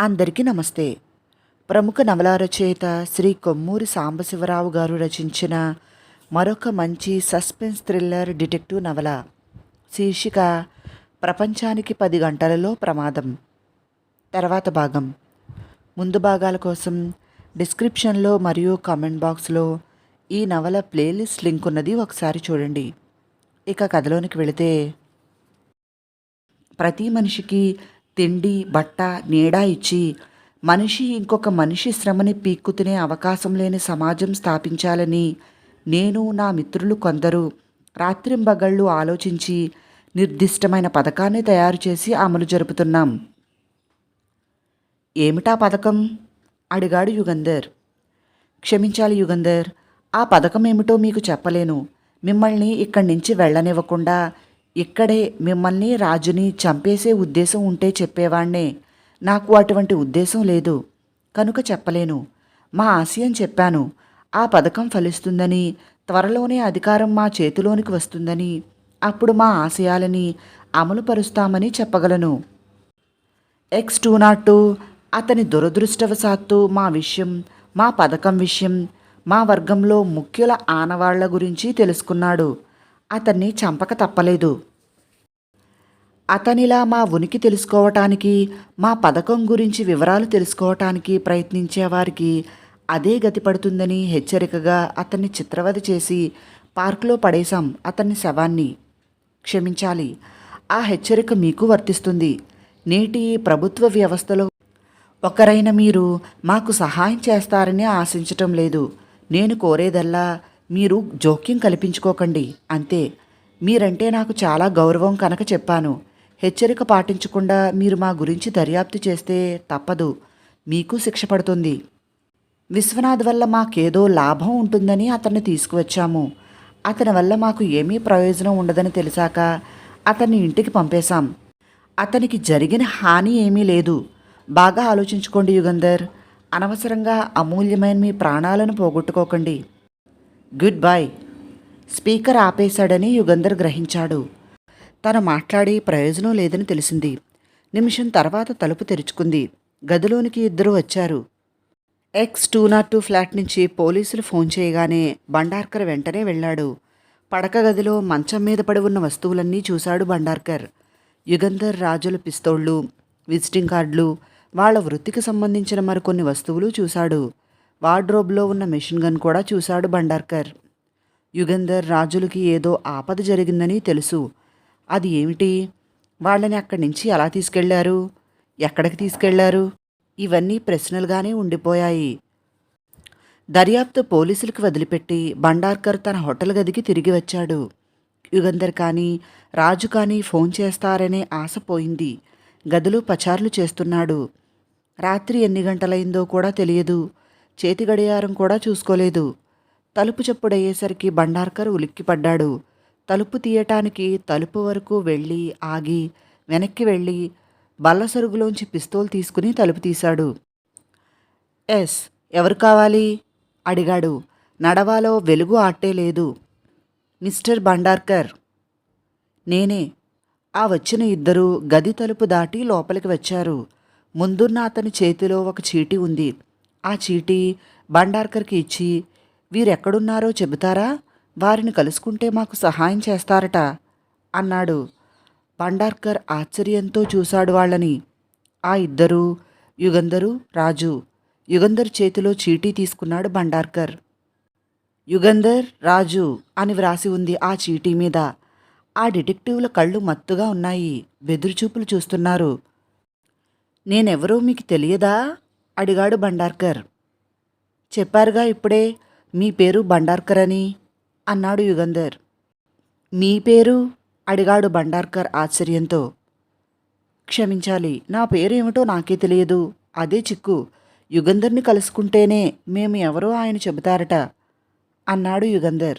అందరికీ నమస్తే. ప్రముఖ నవలా రచయిత శ్రీ కొమ్మూరి సాంబశివరావు గారు రచించిన మరొక మంచి సస్పెన్స్ థ్రిల్లర్ డిటెక్టివ్ నవల శీర్షిక ప్రపంచానికి పది గంటలలో ప్రమాదం. తర్వాత భాగం. ముందు భాగాల కోసం డిస్క్రిప్షన్లో మరియు కామెంట్ బాక్స్లో ఈ నవల ప్లేలిస్ట్ లింక్ ఉన్నది ఒకసారి చూడండి. ఇక కథలోనికి వెళితే ప్రతి మనిషికి తిండి బట్ట నీడ ఇచ్చి మనిషి ఇంకొక మనిషి శ్రమని పీక్కు తినే అవకాశం లేని సమాజం స్థాపించాలని నేను నా మిత్రులు కొందరు రాత్రింబగళ్ళు ఆలోచించి నిర్దిష్టమైన పథకాన్ని తయారు చేసి అమలు జరుపుతున్నాం. ఏమిటా పథకం? అడిగాడు యుగంధర్. క్షమించాలి యుగంధర్ ఆ పథకం ఏమిటో మీకు చెప్పలేను. మిమ్మల్ని ఇక్కడి నుంచి వెళ్ళనివ్వకుండా ఇక్కడే మిమ్మల్ని రాజుని చంపేసే ఉద్దేశం ఉంటే చెప్పేవాణ్ణే. నాకు అటువంటి ఉద్దేశం లేదు. కనుక చెప్పలేను. మా ఆశయం చెప్పాను. ఆ పథకం ఫలిస్తుందని త్వరలోనే అధికారం మా చేతిలోనికి వస్తుందని అప్పుడు మా ఆశయాలని అమలుపరుస్తామని చెప్పగలను. ఎక్స్ టూ నాట్ టూ అతని దురదృష్టవశాత్తు మా విషయం మా పథకం విషయం మా వర్గంలో ముఖ్యుల ఆనవాళ్ళ గురించి తెలుసుకున్నాడు. అతన్ని చంపక తప్పలేదు. అతనిలా మా ఉనికి తెలుసుకోవటానికి మా పథకం గురించి వివరాలు తెలుసుకోవటానికి ప్రయత్నించే వారికి అదే గతి పడుతుందని హెచ్చరికగా అతన్ని చిత్రవధ చేసి పార్కులో పడేశాం అతన్ని శవాన్ని. క్షమించాలి. ఆ హెచ్చరిక మీకు వర్తిస్తుంది. నేటి ప్రభుత్వ వ్యవస్థలో ఒకరైన మీరు మాకు సహాయం చేస్తారని ఆశించటం లేదు. నేను కోరేదల్లా మీరు జోక్యం కల్పించుకోకండి. అంతే. మీరంటే నాకు చాలా గౌరవం కనుక చెప్పాను. హెచ్చరిక పాటించకుండా మీరు మా గురించి దర్యాప్తు చేస్తే తప్పదు. మీకు శిక్ష పడుతుంది. విశ్వనాథ్ వల్ల మాకేదో లాభం ఉంటుందని అతన్ని తీసుకువచ్చాము. అతని వల్ల మాకు ఏమీ ప్రయోజనం ఉండదని తెలిసాక అతన్ని ఇంటికి పంపేశాం. అతనికి జరిగిన హాని ఏమీ లేదు. బాగా ఆలోచించుకోండి యుగంధర్. అనవసరంగా అమూల్యమైన మీ ప్రాణాలను పోగొట్టుకోకండి. గుడ్ బై స్పీకర్ ఆపేశాడని యుగంధర్ గ్రహించాడు. తను మాట్లాడి ప్రయోజనం లేదని తెలిసింది. నిమిషం తర్వాత తలుపు తెరుచుకుంది. గదిలోనికి ఇద్దరు వచ్చారు. X two nought two flat నుంచి పోలీసులు ఫోన్ చేయగానే బండార్కర్ వెంటనే వెళ్ళాడు. పడక గదిలో మంచం మీద పడి ఉన్న వస్తువులన్నీ చూశాడు బండార్కర్. యుగంధర్ రాజుల పిస్తోళ్ళు విజిటింగ్ కార్డులు వాళ్ళ వృత్తికి సంబంధించిన మరికొన్ని వస్తువులు చూశాడు. వార్డ్రోబ్లో ఉన్న మెషిన్ గన్ కూడా చూశాడు బండార్కర్. యుగంధర్ రాజులకి ఏదో ఆపద జరిగిందని తెలుసు. అది ఏమిటి? వాళ్ళని అక్కడి నుంచి ఎలా తీసుకెళ్ళారు? ఎక్కడికి తీసుకెళ్ళారు? ఇవన్నీ ప్రశ్నలుగానే ఉండిపోయాయి. దర్యాప్తు పోలీసులకు వదిలిపెట్టి బండార్కర్ తన హోటల్ గదికి తిరిగి వచ్చాడు. యుగంధర్ కానీ రాజు కానీ ఫోన్ చేస్తారనే ఆశ పోయింది. గదిలో పచారులు చేస్తున్నాడు. రాత్రి ఎన్ని గంటలైందో కూడా తెలియదు. చేతి గడియారం కూడా చూసుకోలేదు. తలుపు చప్పుడయ్యేసరికి బండార్కర్ ఉలిక్కిపడ్డాడు. తలుపు తీయటానికి తలుపు వరకు వెళ్ళి ఆగి వెనక్కి వెళ్ళి బల్ల సరుగులోంచి పిస్తోల్ తీసుకుని తలుపు తీశాడు. ఎస్ ఎవరు కావాలి? అడిగాడు. నడవాలో వెలుగు ఆట్టే లేదు. మిస్టర్ బండార్కర్. నేనే. ఆ వచ్చిన ఇద్దరు గది తలుపు దాటి లోపలికి వచ్చారు. ముందున్న అతని చేతిలో ఒక చీటీ ఉంది. ఆ చీటీ బండార్కర్కి ఇచ్చి వీరెక్కడున్నారో చెబుతారా? వారిని కలుసుకుంటే మాకు సహాయం చేస్తారట అన్నాడు. బండార్కర్ ఆశ్చర్యంతో చూశాడు వాళ్ళని. ఆ ఇద్దరు యుగంధరు రాజు యుగంధర్ చేతిలో చీటీ తీసుకున్నాడు బండార్కర్. యుగంధర్ రాజు అని వ్రాసి ఉంది ఆ చీటీ మీద. ఆ డిటెక్టివ్ల కళ్ళు మత్తుగా ఉన్నాయి. బెదురుచూపులు చూస్తున్నారు. నేనెవరో మీకు తెలియదా? అడిగాడు బండార్కర్. చెప్పారుగా ఇప్పుడే మీ పేరు బండార్కర్ అని అన్నాడు యుగంధర్. మీ పేరు? అడిగాడు బండార్కర్ ఆశ్చర్యంతో. క్షమించాలి నా పేరు ఏమిటో నాకే తెలియదు. అదే చిక్కు. యుగంధర్ని కలుసుకుంటేనే మేము ఎవరో ఆయన చెబుతారట అన్నాడు యుగంధర్.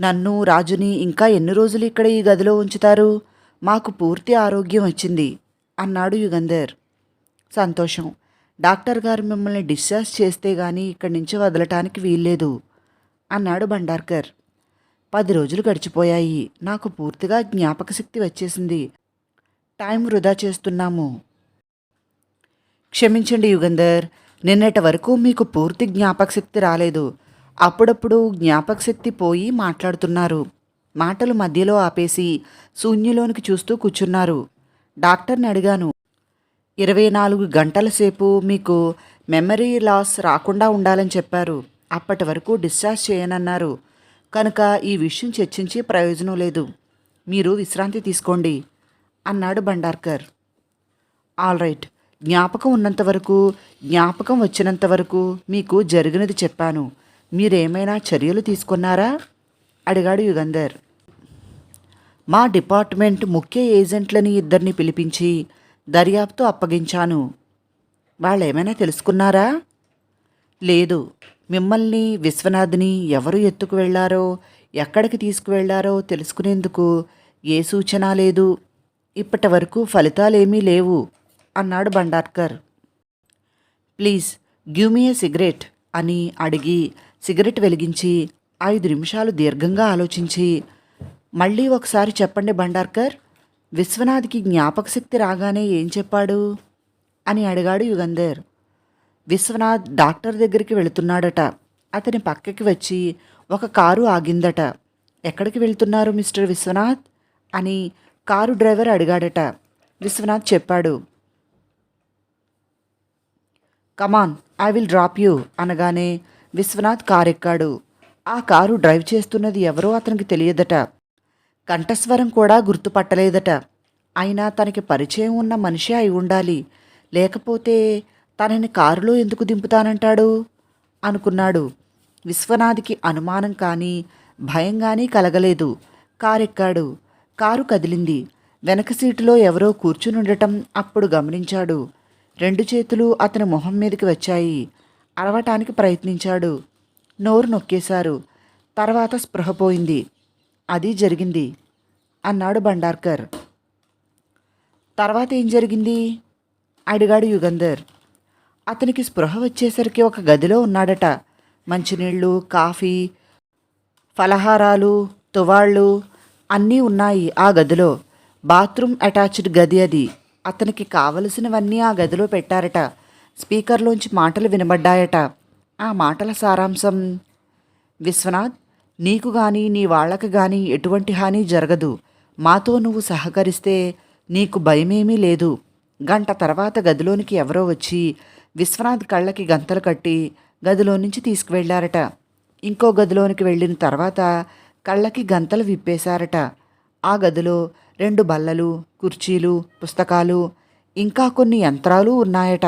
నన్ను రాజుని ఇంకా ఎన్ని రోజులు ఇక్కడ ఈ గదిలో ఉంచుతారు? మాకు పూర్తి ఆరోగ్యం వచ్చింది. అన్నాడు యుగంధర్. సంతోషం. డాక్టర్ గారు మిమ్మల్ని డిశ్చార్జ్ చేస్తే గాని ఇక్కడి నుంచి వదలటానికి వీల్లేదు అన్నాడు బండార్కర్. పది రోజులు గడిచిపోయాయి. నాకు పూర్తిగా జ్ఞాపక శక్తి వచ్చేసింది. టైం వృధా చేస్తున్నాము. క్షమించండి యుగంధర్. నిన్నటి వరకు మీకు పూర్తి జ్ఞాపకశక్తి రాలేదు. అప్పుడప్పుడు జ్ఞాపకశక్తి పోయి మాట్లాడుతున్నారు. మాటలు మధ్యలో ఆపేసి శూన్యలోనికి చూస్తూ కూర్చున్నారు. డాక్టర్ని అడిగాను. ఇరవై నాలుగు గంటల సేపు మీకు మెమరీ లాస్ రాకుండా ఉండాలని చెప్పారు. అప్పటి వరకు డిశ్చార్జ్ చేయనన్నారు. కనుక ఈ విషయం చర్చించి ప్రయోజనం లేదు. మీరు విశ్రాంతి తీసుకోండి అన్నాడు బండార్కర్. All right. జ్ఞాపకం ఉన్నంత వరకు జ్ఞాపకం వచ్చినంత వరకు మీకు జరిగినది చెప్పాను. మీరేమైనా చర్యలు తీసుకున్నారా? అడిగాడు యుగంధర్. మా డిపార్ట్మెంట్ ముఖ్య ఏజెంట్లని ఇద్దరిని పిలిపించి దర్యాప్తు అప్పగించాను. వాళ్ళు ఏమైనా తెలుసుకున్నారా? లేదు. మిమ్మల్ని విశ్వనాథ్ని ఎవరు ఎత్తుకు వెళ్ళారో ఎక్కడికి తీసుకువెళ్ళారో తెలుసుకునేందుకు ఏ సూచన లేదు. ఇప్పటి వరకు ఫలితాలేమీ లేవు అన్నాడు Bandarkar. Please give me a cigarette అని అడిగి సిగరెట్ వెలిగించి ఐదు నిమిషాలు దీర్ఘంగా ఆలోచించి మళ్ళీ ఒకసారి చెప్పండి భండార్కర్ విశ్వనాథ్కి జ్ఞాపకశక్తి రాగానే ఏం చెప్పాడు? అని అడిగాడు యుగంధర్. విశ్వనాథ్ డాక్టర్ దగ్గరికి వెళుతున్నాడట. అతని పక్కకి వచ్చి ఒక కారు ఆగిందట. ఎక్కడికి వెళ్తున్నారు మిస్టర్ విశ్వనాథ్? అని కారు డ్రైవర్ అడిగాడట. విశ్వనాథ్ చెప్పాడు. Come on I will drop you అనగానే విశ్వనాథ్ కారు ఎక్కాడు ఆ కారు డ్రైవ్ చేస్తున్నది ఎవరో అతనికి తెలియదట. కంఠస్వరం కూడా గుర్తుపట్టలేదట. అయినా తనకి పరిచయం ఉన్న మనిషి అయి ఉండాలి. లేకపోతే తనని కారులో ఎందుకు దింపుతానంటాడు? అనుకున్నాడు. విశ్వనాథ్కి అనుమానం కానీ భయం కానీ కలగలేదు. కారెక్కాడు. కారు కదిలింది. వెనక సీటులో ఎవరో కూర్చునుండటం అప్పుడు గమనించాడు. రెండు చేతులు అతని మొహం మీదకి వచ్చాయి. అరవటానికి ప్రయత్నించాడు. నోరు నొక్కేశారు. తర్వాత స్పృహపోయింది అది జరిగింది అన్నాడు బండార్కర్. తర్వాత ఏం జరిగింది? అడిగాడు యుగంధర్. అతనికి స్పృహ వచ్చేసరికి ఒక గదిలో ఉన్నాడట. మంచినీళ్ళు కాఫీ ఫలహారాలు తువాళ్ళు అన్నీ ఉన్నాయి ఆ గదిలో. బాత్రూమ్ అటాచ్డ్ గది అది. అతనికి కావలసినవన్నీ ఆ గదిలో పెట్టారట. స్పీకర్లోంచి మాటలు వినబడ్డాయట. ఆ మాటల సారాంశం విశ్వనాథ్ నీకు గాని నీ వాళ్ళకు గాని ఎటువంటి హాని జరగదు. మాతో నువ్వు సహకరిస్తే నీకు భయమేమీ లేదు. గంట తర్వాత గదిలోనికి ఎవరో వచ్చి విశ్వనాథ్ కళ్ళకి గంతలు కట్టి గదిలో నుంచి తీసుకువెళ్ళారట ఇంకో గదిలోనికి వెళ్ళిన తర్వాత కళ్ళకి గంతలు విప్పేశారట. ఆ గదిలో రెండు బల్లలు కుర్చీలు పుస్తకాలు ఇంకా కొన్ని యంత్రాలు ఉన్నాయట.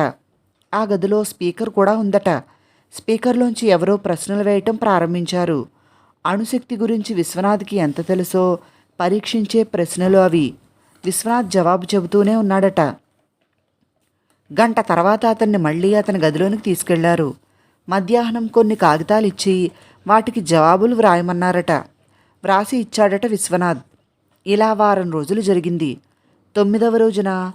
ఆ గదిలో స్పీకర్ కూడా ఉందట. స్పీకర్లోంచి ఎవరో ప్రశ్నలు వేయటం ప్రారంభించారు. అణుశక్తి గురించి విశ్వనాథ్కి ఎంత తెలుసో పరీక్షించే ప్రశ్నలు అవి. విశ్వనాథ్ జవాబు చెబుతూనే ఉన్నాడట. గంట తర్వాత అతన్ని మళ్ళీ అతని గదిలోనికి తీసుకెళ్ళారు. మధ్యాహ్నం కొన్ని కాగితాలు ఇచ్చి వాటికి జవాబులు వ్రాయమన్నారట. వ్రాసి ఇచ్చాడట విశ్వనాథ్. ఇలా వారం రోజులు జరిగింది. తొమ్మిదవ రోజున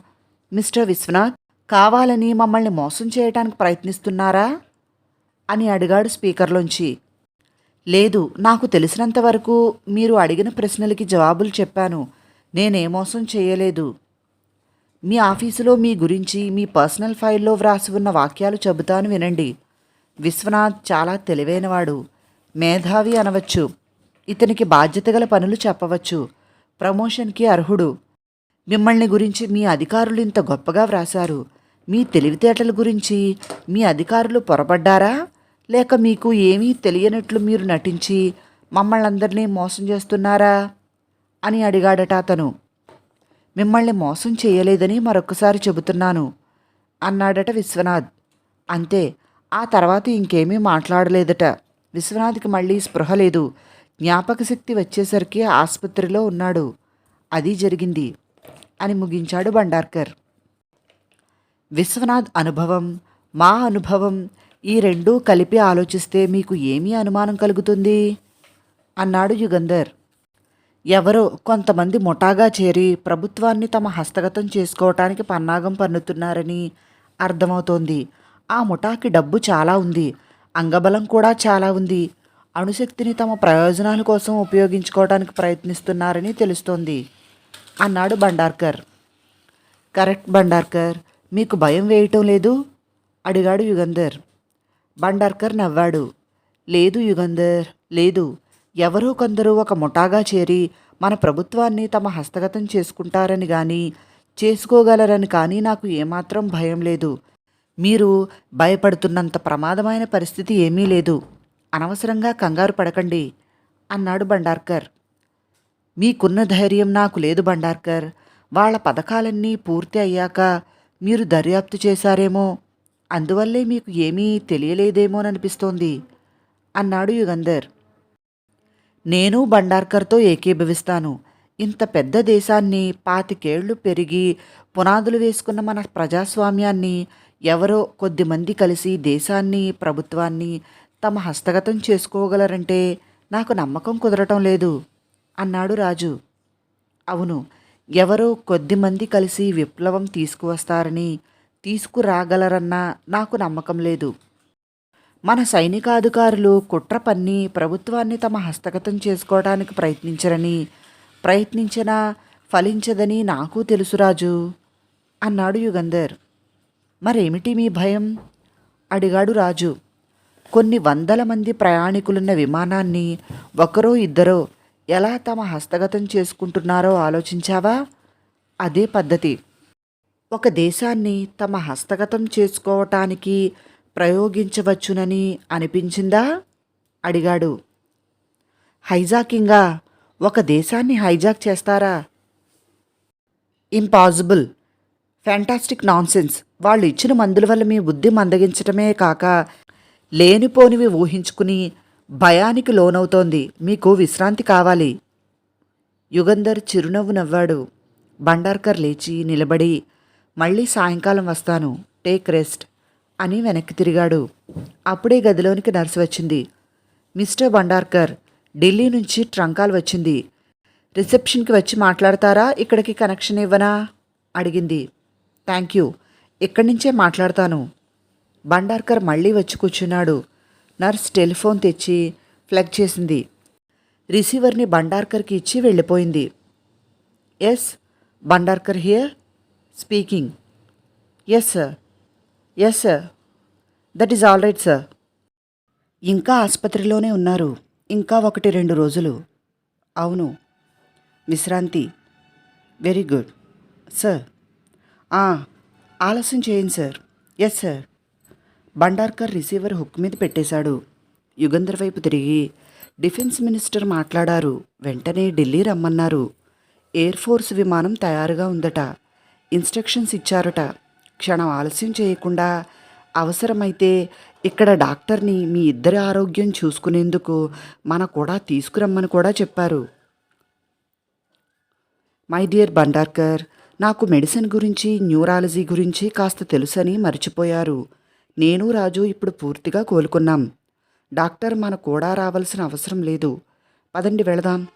మిస్టర్ విశ్వనాథ్ కావాలని మమ్మల్ని మోసం చేయడానికి ప్రయత్నిస్తున్నారా? అని అడిగాడు స్పీకర్లోంచి. లేదు నాకు తెలిసినంత వరకు మీరు అడిగిన ప్రశ్నలకి జవాబులు చెప్పాను. నేనే మోసం చేయలేదు. మీ ఆఫీసులో మీ గురించి మీ పర్సనల్ ఫైల్లో వ్రాసి ఉన్న వాక్యాలు చెబుతాను వినండి. విశ్వనాథ్ చాలా తెలివైనవాడు. మేధావి అనవచ్చు. ఇతనికి బాధ్యత గల పనులు చెప్పవచ్చు. ప్రమోషన్కి అర్హుడు. మిమ్మల్ని గురించి మీ అధికారులు ఇంత గొప్పగా వ్రాశారు. మీ తెలివితేటల గురించి మీ అధికారులు పొరపడ్డారా? లేక మీకు ఏమీ తెలియనట్లు మీరు నటించి మమ్మల్ని అందరినీ మోసం చేస్తున్నారా? అని అడిగాడట అతను. మిమ్మల్ని మోసం చేయలేదని మరొకసారి చెబుతున్నాను అన్నాడట విశ్వనాథ్. అంతే ఆ తర్వాత ఇంకేమీ మాట్లాడలేదట. విశ్వనాథ్కి మళ్ళీ స్పృహ లేదు. జ్ఞాపక శక్తి వచ్చేసరికి ఆసుపత్రిలో ఉన్నాడు. అది జరిగింది అని ముగించాడు భండార్కర్ విశ్వనాథ్ అనుభవం మా అనుభవం ఈ రెండూ కలిపి ఆలోచిస్తే మీకు ఏమీ అనుమానం కలుగుతుంది? అన్నాడు యుగంధర్. ఎవరో కొంతమంది ముఠాగా చేరి ప్రభుత్వాన్ని తమ హస్తగతం చేసుకోవటానికి పన్నాగం పన్నుతున్నారని అర్థమవుతోంది. ఆ ముఠాకి డబ్బు చాలా ఉంది. అంగబలం కూడా చాలా ఉంది. అణుశక్తిని తమ ప్రయోజనాల కోసం ఉపయోగించుకోవడానికి ప్రయత్నిస్తున్నారని తెలుస్తోంది అన్నాడు బండార్కర్. కరెక్ట్ బండార్కర్ మీకు భయం వేయటం లేదు? అడిగాడు యుగంధర్. బండార్కర్ నవ్వాడు. లేదు యుగంధర్ లేదు. ఎవరో కొందరు ఒక ముఠాగా చేరి మన ప్రభుత్వాన్ని తమ హస్తగతం చేసుకుంటారని కానీ చేసుకోగలరని కానీ నాకు ఏమాత్రం భయం లేదు. మీరు భయపడుతున్నంత ప్రమాదమైన పరిస్థితి ఏమీ లేదు. అనవసరంగా కంగారు పడకండి అన్నాడు బండార్కర్. మీకున్న ధైర్యం నాకు లేదు బండార్కర్. వాళ్ళ పథకాలన్నీ పూర్తి అయ్యాక మీరు దర్యాప్తు చేశారేమో అందువల్లే మీకు ఏమీ తెలియలేదేమోననిపిస్తోంది అన్నాడు యుగంధర్. నేను బండార్కర్తో ఏకీభవిస్తాను. ఇంత పెద్ద దేశాన్ని పాతికేళ్ళు పెరిగి పునాదులు వేసుకున్న మన ప్రజాస్వామ్యాన్ని ఎవరో కొద్దిమంది కలిసి దేశాన్ని ప్రభుత్వాన్ని తమ హస్తగతం చేసుకోగలరంటే నాకు నమ్మకం కుదరటం లేదు అన్నాడు రాజు. అవును ఎవరో కొద్దిమంది కలిసి విప్లవం తీసుకువస్తారని తీసుకురాగలరన్న నాకు నమ్మకం లేదు. మన సైనికాధికారులు కుట్ర పన్ని ప్రభుత్వాన్ని తమ హస్తగతం చేసుకోవడానికి ప్రయత్నించరని ప్రయత్నించినా ఫలించదని నాకు తెలుసు రాజు అన్నాడు యుగంధర్. మరేమిటి మీ భయం? అడిగాడు రాజు. కొన్ని వందల మంది ప్రయాణికులున్న విమానాన్ని ఒకరో ఇద్దరో ఎలా తమ హస్తగతం చేసుకుంటున్నారో ఆలోచించావా? అదే పద్ధతి. ఒక దేశాన్ని తమ హస్తగతం చేసుకోవటానికి ప్రయోగించవచ్చునని అనిపించిందా? అడిగాడు. హైజాకింగా ఒక దేశాన్ని హైజాక్ చేస్తారా? Impossible fantastic nonsense. వాళ్ళు ఇచ్చిన మందుల వల్ల మీ బుద్ధి మందగించటమే కాక లేనిపోనివి ఊహించుకుని భయానికి లోనవుతోంది. మీకు విశ్రాంతి కావాలి. యుగంధర్ చిరునవ్వు నవ్వాడు. బండార్కర్ లేచి నిలబడి మళ్ళీ సాయంకాలం వస్తాను. టేక్ రెస్ట్ అని వెనక్కి తిరిగాడు. అప్పుడే గదిలోనికి నర్సు వచ్చింది. మిస్టర్ బండార్కర్ ఢిల్లీ నుంచి ట్రంకాల్ వచ్చింది. రిసెప్షన్కి వచ్చి మాట్లాడతారా? ఇక్కడికి కనెక్షన్ ఇవ్వనా? అడిగింది. Thank you. ఇక్కడి నుంచే మాట్లాడతాను. బండార్కర్ మళ్ళీ వచ్చి కూర్చున్నాడు. నర్స్ టెలిఫోన్ తెచ్చి ఫ్లగ్ చేసింది. రిసీవర్ని బండార్కర్కి ఇచ్చి వెళ్ళిపోయింది. Yes Bandarkar here? Speaking yes sir yes sir that is all right sir ఇంకా ఆసుపత్రిలోనే ఉన్నారు. ఇంకా ఒకటి రెండు రోజులు. అవును. విశ్రాంతి. వెరీ గుడ్ సార్ ఆ, ఆలస్యం చేయండి sir yes sir Bandarkar receiver hook మీద పెట్టేశాడు. యుగంధర్ వైపు తిరిగి డిఫెన్స్ మినిస్టర్ మాట్లాడారు. వెంటనే ఢిల్లీ రమ్మన్నారు. ఎయిర్ ఫోర్స్ విమానం తయారుగా ఉందట. ఇన్స్ట్రక్షన్స్ ఇచ్చారట. క్షణం ఆలస్యం చేయకుండా అవసరమైతే ఇక్కడ డాక్టర్ని మీ ఇద్దరి ఆరోగ్యం చూసుకునేందుకు మన కూడా తీసుకురమ్మని కూడా చెప్పారు. మై డియర్ బండార్కర్ నాకు మెడిసిన్ గురించి న్యూరాలజీ గురించి కాస్త తెలుసని మర్చిపోయారు. నేను రాజు ఇప్పుడు పూర్తిగా కోలుకున్నాం. డాక్టర్ మన కూడా రావాల్సిన అవసరం లేదు. పదండి వెళదాం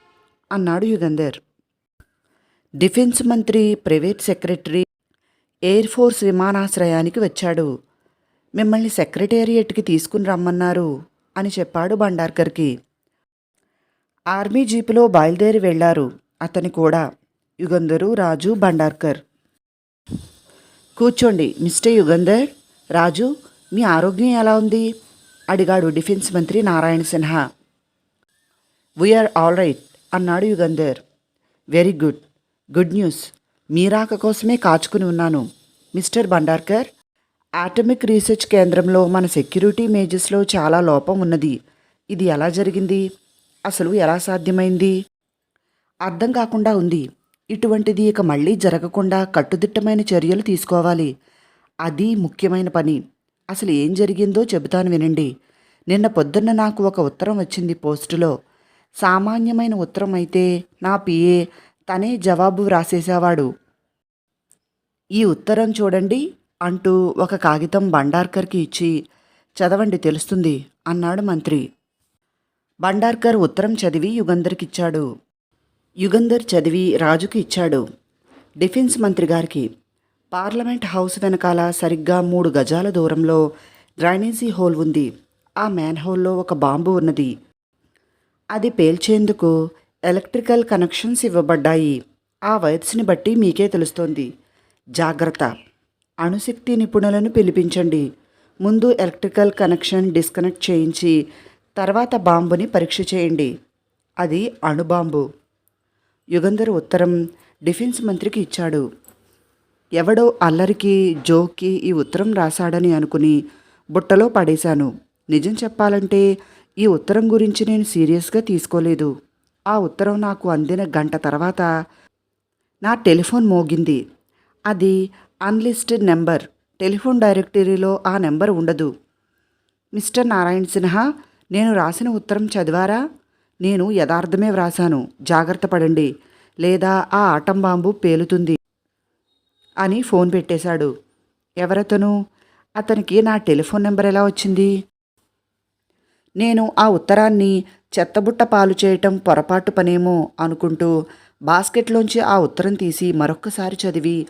అన్నాడు యుగంధర్. డిఫెన్స్ మంత్రి ప్రైవేట్ సెక్రటరీ ఎయిర్ ఫోర్స్ విమానాశ్రయానికి వచ్చాడు. మిమ్మల్ని సెక్రటేరియట్కి తీసుకుని రమ్మన్నారు అని చెప్పాడు భండార్కర్కి ఆర్మీ జీపులో బయలుదేరి వెళ్ళారు అతని కూడా యుగంధరు రాజు భండార్కర్ కూర్చోండి మిస్టర్ యుగంధర్ రాజు మీ ఆరోగ్యం ఎలా ఉంది? అడిగాడు డిఫెన్స్ మంత్రి Narayana Sinha. We are all right అన్నాడు Yugandhar. Very good good news. మీ రాక కోసమే కాచుకుని ఉన్నాను. మిస్టర్ భండార్కర్ ఆటమిక్ రీసెర్చ్ కేంద్రంలో మన సెక్యూరిటీ మేజెస్లో చాలా లోపం ఉన్నది. ఇది ఎలా జరిగింది? అసలు ఎలా సాధ్యమైంది? అర్థం కాకుండా ఉంది. ఇటువంటిది ఇక మళ్ళీ జరగకుండా కట్టుదిట్టమైన చర్యలు తీసుకోవాలి. అది ముఖ్యమైన పని. అసలు ఏం జరిగిందో చెబుతాను వినండి. నిన్న పొద్దున్న నాకు ఒక ఉత్తరం వచ్చింది పోస్టులో. సామాన్యమైన ఉత్తరం అయితే నా పిఏ తనే జవాబు వ్రాసేసేవాడు. ఈ ఉత్తరం చూడండి అంటూ ఒక కాగితం బండార్కర్కి ఇచ్చి చదవండి తెలుస్తుంది అన్నాడు మంత్రి. బండార్కర్ ఉత్తరం చదివి యుగంధర్కిచ్చాడు. యుగంధర్ చదివి రాజుకి ఇచ్చాడు. డిఫెన్స్ మంత్రి గారికి పార్లమెంట్ హౌస్ వెనకాల సరిగ్గా మూడు గజాల దూరంలో డ్రైనేజీ హోల్ ఉంది. ఆ మ్యాన్ హోల్లో ఒక బాంబు ఉన్నది. అది పేల్చేందుకు ఎలక్ట్రికల్ కనెక్షన్స్ ఇవ్వబడ్డాయి. ఆ వైర్స్ని బట్టి మీకే తెలుస్తోంది. జాగ్రత్త. అణుశక్తి నిపుణులను పిలిపించండి. ముందు ఎలక్ట్రికల్ కనెక్షన్ డిస్కనెక్ట్ చేయించి తర్వాత బాంబుని పరీక్ష చేయండి. అది అణుబాంబు. యుగంధర్ ఉత్తరం డిఫెన్స్ మంత్రికి ఇచ్చాడు. ఎవడో అల్లరికి జోక్కి ఈ ఉత్తరం రాశాడని అనుకుని బుట్టలో పడేశాను. నిజం చెప్పాలంటే ఈ ఉత్తరం గురించి నేను సీరియస్గా తీసుకోలేదు. ఆ ఉత్తరం నాకు అందిన గంట తర్వాత నా టెలిఫోన్ మోగింది. అది అన్లిస్టెడ్ నెంబర్. టెలిఫోన్ డైరెక్టరీలో ఆ నెంబర్ ఉండదు. మిస్టర్ నారాయణ సిన్హా నేను రాసిన ఉత్తరం చదివారా? నేను యథార్థమే వ్రాసాను జాగ్రత్త పడండి. లేదా ఆ ఆటం బాంబు పేలుతుంది అని ఫోన్ పెట్టేశాడు. ఎవరతను? అతనికి నా టెలిఫోన్ నెంబర్ ఎలా వచ్చింది? నేను ఆ ఉత్తరాన్ని చెత్తబుట్ట పాలు చేయటం పొరపాటు పనేమో అనుకుంటూ బాస్కెట్లోంచి ఆ ఉత్తరం తీసి మరొక్కసారి చదివి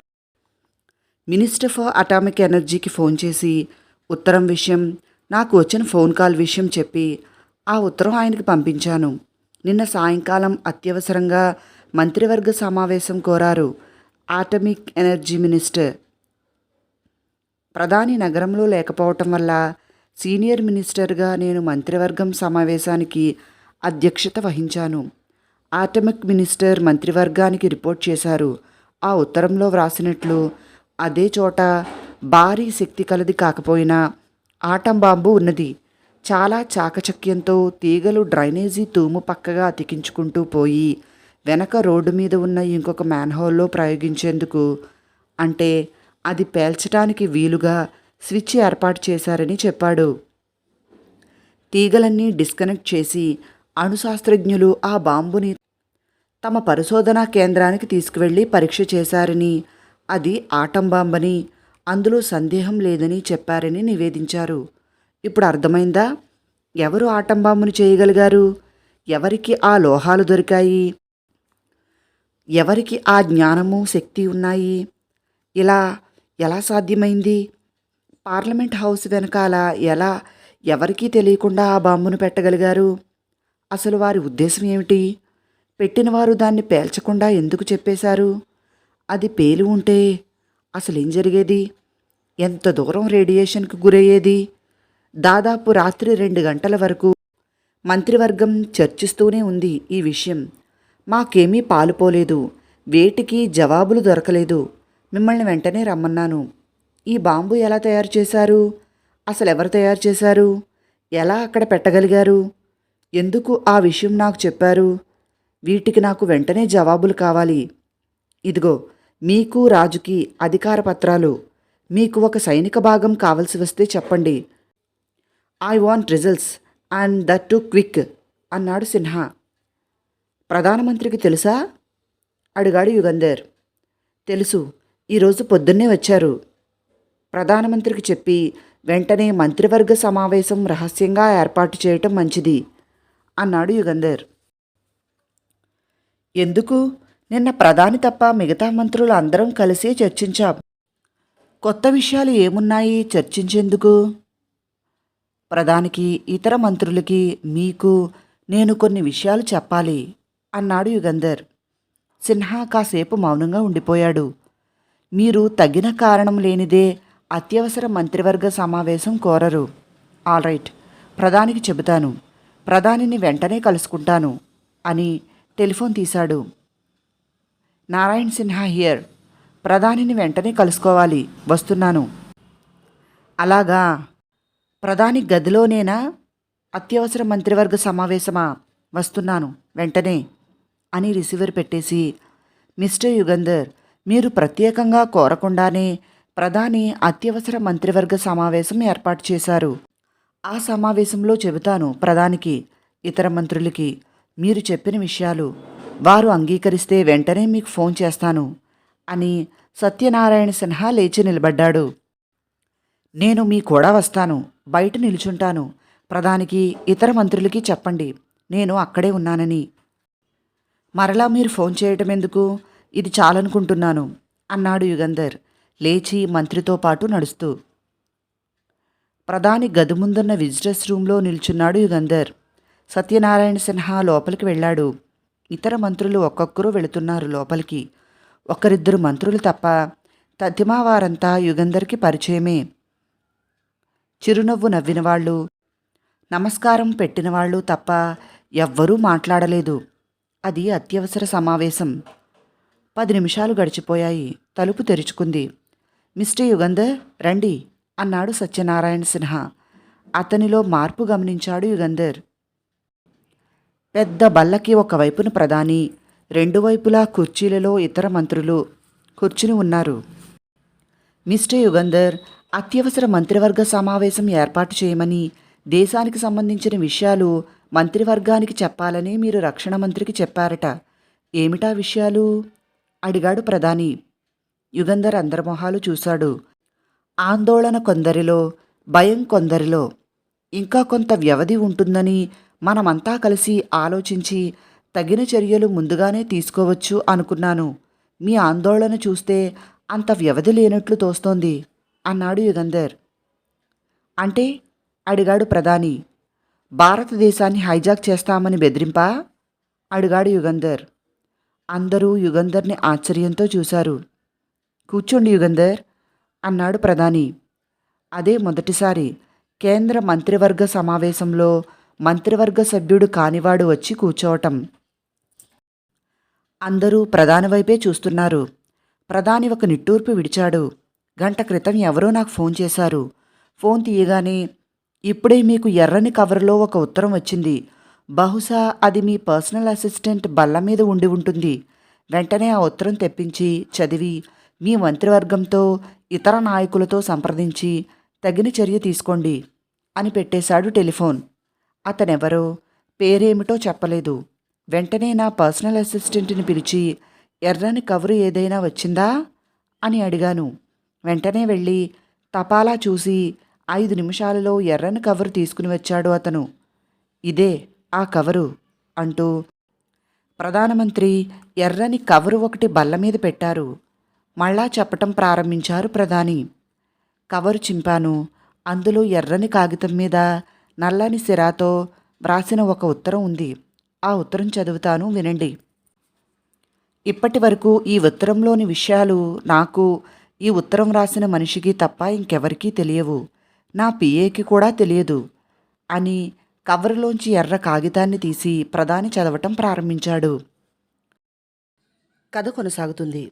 మినిస్టర్ ఫర్ అటామిక్ ఎనర్జీకి ఫోన్ చేసి ఉత్తరం విషయం నాకు వచ్చిన ఫోన్ కాల్ విషయం చెప్పి ఆ ఉత్తరం ఆయనకి పంపించాను. నిన్న సాయంకాలం అత్యవసరంగా మంత్రివర్గ సమావేశం కోరారు ఆటమిక్ ఎనర్జీ మినిస్టర్. ప్రధాని నగరంలో లేకపోవటం వల్ల సీనియర్ మినిస్టర్గా నేను మంత్రివర్గం సమావేశానికి అధ్యక్షత వహించాను. ఆటమిక్ మినిస్టర్ మంత్రివర్గానికి రిపోర్ట్ చేశారు. ఆ ఉత్తరంలో వ్రాసినట్లు అదే చోట భారీ శక్తి కలది కాకపోయినా ఆటం బాంబు ఉన్నది. చాలా చాకచక్యంతో తీగలు డ్రైనేజీ తూము పక్కగా అతికించుకుంటూ పోయి వెనక రోడ్డు మీద ఉన్న ఇంకొక మ్యాన్హోల్లో ప్రయోగించేందుకు అంటే అది పేల్చడానికి వీలుగా స్విచ్ ఏర్పాటు చేశారని చెప్పాడు. తీగలన్నీ డిస్కనెక్ట్ చేసి అణుశాస్త్రజ్ఞులు ఆ బాంబుని తమ పరిశోధనా కేంద్రానికి తీసుకువెళ్ళి పరీక్ష చేశారని అది ఆటం బాంబని అందులో సందేహం లేదని చెప్పారని నివేదించారు. ఇప్పుడు అర్థమైందా? ఎవరు ఆటంబాంబుని చేయగలిగారు? ఎవరికి ఆ లోహాలు దొరికాయి? ఎవరికి ఆ జ్ఞానము శక్తి ఉన్నాయి? ఇలా ఎలా సాధ్యమైంది? పార్లమెంట్ హౌస్ వెనకాల ఎలా ఎవరికీ తెలియకుండా ఆ బాంబును పెట్టగలిగారు? అసలు వారి ఉద్దేశం ఏమిటి? పెట్టినవారు దాన్ని పేల్చకుండా ఎందుకు చెప్పేశారు? అది పేలి ఉంటే అసలు ఏం జరిగేది? ఎంత దూరం రేడియేషన్కి గురయ్యేది? దాదాపు రాత్రి రెండు గంటల వరకు మంత్రివర్గం చర్చిస్తూనే ఉంది ఈ విషయం. మాకేమీ పాలుపోలేదు. వేటికి జవాబులు దొరకలేదు. మిమ్మల్ని వెంటనే రమ్మన్నాను. ఈ బాంబు ఎలా తయారు చేశారు? అసలు ఎవరు తయారు చేశారు? ఎలా అక్కడ పెట్టగలిగారు? ఎందుకు ఆ విషయం నాకు చెప్పారు? వీటికి నాకు వెంటనే జవాబులు కావాలి. ఇదిగో మీకు రాజుకి అధికార పత్రాలు. మీకు ఒక సైనిక భాగం కావలసి వస్తే చెప్పండి. I want results and that too quick అన్నాడు సిన్హా. ప్రధానమంత్రికి తెలుసా? అడిగాడు యుగంధర్. తెలుసు. ఈరోజు పొద్దున్నే వచ్చారు. ప్రధానమంత్రికి చెప్పి వెంటనే మంత్రివర్గ సమావేశం రహస్యంగా ఏర్పాటు చేయటం మంచిది అన్నాడు యుగంధర్. ఎందుకు? నిన్న ప్రధాని తప్ప మిగతా మంత్రులు అందరం కలిసి చర్చించాం. కొత్త విషయాలు ఏమున్నాయి చర్చించేందుకు? ప్రధానికి ఇతర మంత్రులకి మీకు నేను కొన్ని విషయాలు చెప్పాలి అన్నాడు యుగంధర్. సిన్హా కాసేపు మౌనంగా ఉండిపోయాడు. మీరు తగిన కారణం లేనిదే అత్యవసర మంత్రివర్గ సమావేశం కోరరు. All right. ప్రధానికి చెబుతాను. ప్రధానిని వెంటనే కలుసుకుంటాను అని టెలిఫోన్ తీశాడు. నారాయణ్ సిన్హా హియర్. ప్రధానిని వెంటనే కలుసుకోవాలి. వస్తున్నాను. అలాగా. ప్రధాని గదిలోనేనా? అత్యవసర మంత్రివర్గ సమావేశమా? వస్తున్నాను. వెంటనే అని రిసీవర్ పెట్టేసి మిస్టర్ యుగంధర్ మీరు ప్రత్యేకంగా కోరకుండానే ప్రధాని అత్యవసర మంత్రివర్గ సమావేశం ఏర్పాటు చేశారు. ఆ సమావేశంలో చెబుతాను ప్రధానికి ఇతర మంత్రులకి మీరు చెప్పిన విషయాలు. వారు అంగీకరిస్తే వెంటనే మీకు ఫోన్ చేస్తాను అని సత్యనారాయణ సిన్హా లేచి నిలబడ్డాడు. నేను మీ కూడా వస్తాను బయట నిలుచుంటాను. ప్రధానికి ఇతర మంత్రులకి చెప్పండి నేను అక్కడే ఉన్నానని. మరలా మీరు ఫోన్ చేయటం ఎందుకు? ఇది చాలనుకుంటున్నాను అన్నాడు యుగంధర్. లేచి మంత్రితో పాటు నడుస్తూ. ప్రధాని గది ముందున్న విజిటర్స్ రూమ్లో నిల్చున్నాడు యుగంధర్. సత్యనారాయణ సిన్హా లోపలికి వెళ్ళాడు. ఇతర మంత్రులు ఒక్కొక్కరు వెళుతున్నారు లోపలికి. ఒకరిద్దరు మంత్రులు తప్ప తద్దిమా వారంతా యుగంధర్కి పరిచయమే. చిరునవ్వు నవ్వినవాళ్ళు నమస్కారం పెట్టినవాళ్ళు తప్ప ఎవ్వరూ మాట్లాడలేదు. అది అత్యవసర సమావేశం. పది నిమిషాలు గడిచిపోయాయి. తలుపు తెరుచుకుంది. మిస్టర్ యుగంధర్ రండి అన్నాడు సత్యనారాయణ సిన్హా. అతనిలో మార్పు గమనించాడు యుగంధర్. పెద్ద బల్లకి ఒకవైపున ప్రధాని రెండు వైపులా కుర్చీలలో ఇతర మంత్రులు కూర్చుని ఉన్నారు. మిస్టర్ యుగంధర్ అత్యవసర మంత్రివర్గ సమావేశం ఏర్పాటు చేయమని దేశానికి సంబంధించిన విషయాలు మంత్రివర్గానికి చెప్పాలని మీరు రక్షణ మంత్రికి చెప్పారట. ఏమిటా విషయాలు? అడిగాడు ప్రధాని. యుగంధర్ అందరమొహాలు చూశాడు. ఆందోళన కొందరిలో భయం కొందరిలో ఇంకా కొంత వ్యవధి ఉంటుందని మనమంతా కలిసి ఆలోచించి తగిన చర్యలు ముందుగానే తీసుకోవచ్చు అనుకున్నాను. మీ ఆందోళన చూస్తే అంత వ్యవధి లేనట్లు తోస్తోంది అన్నాడు యుగంధర్. అంటే? అడిగాడు ప్రధాని. భారతదేశాన్ని హైజాక్ చేస్తామని బెదిరింపా? అడిగాడు యుగంధర్. అందరూ యుగంధర్ని ఆశ్చర్యంతో చూశారు. కూర్చోండి యుగంధర్ అన్నాడు ప్రధాని. అదే మొదటిసారి కేంద్ర మంత్రివర్గ సమావేశంలో మంత్రివర్గ సభ్యుడు కానివాడు వచ్చి కూర్చోవటం. అందరూ ప్రధాని వైపే చూస్తున్నారు. ప్రధాని ఒక నిట్టూర్పు విడిచాడు. గంట క్రితం ఎవరో నాకు ఫోన్ చేశారు. ఫోన్ తీయగానే ఇప్పుడే మీకు ఎర్రని కవర్లో ఒక ఉత్తరం వచ్చింది. బహుశా అది మీ పర్సనల్ అసిస్టెంట్ బల్ల మీద ఉండి ఉంటుంది. వెంటనే ఆ ఉత్తరం తెప్పించి చదివి మీ మంత్రివర్గంతో ఇతర నాయకులతో సంప్రదించి తగిన చర్య తీసుకోండి అని పెట్టేశాడు టెలిఫోన్. అతనెవరో పేరేమిటో చెప్పలేదు. వెంటనే నా పర్సనల్ అసిస్టెంట్ని పిలిచి ఎర్రని కవరు ఏదైనా వచ్చిందా? అని అడిగాను. వెంటనే వెళ్ళి తపాలా చూసి ఐదు నిమిషాలలో ఎర్రని కవరు తీసుకుని వచ్చాడు అతను. ఇదే ఆ కవరు అంటూ ప్రధానమంత్రి ఎర్రని కవరు ఒకటి బల్ల మీద పెట్టారు. మళ్ళా చెప్పటం ప్రారంభించారు ప్రధాని. కవరు చింపాను. అందులో ఎర్రని కాగితం మీద నల్లని సిరాతో వ్రాసిన ఒక ఉత్తరం ఉంది. ఆ ఉత్తరం చదువుతాను వినండి. ఇప్పటి వరకు ఈ ఉత్తరంలోని విషయాలు నాకు ఈ ఉత్తరం రాసిన మనిషికి తప్ప ఇంకెవరికీ తెలియవు. నా పిఏకి కూడా తెలియదు అని కవరులోంచి ఎర్ర కాగితాన్ని తీసి ప్రధాని చదవటం ప్రారంభించాడు. కథ కొనసాగుతుంది.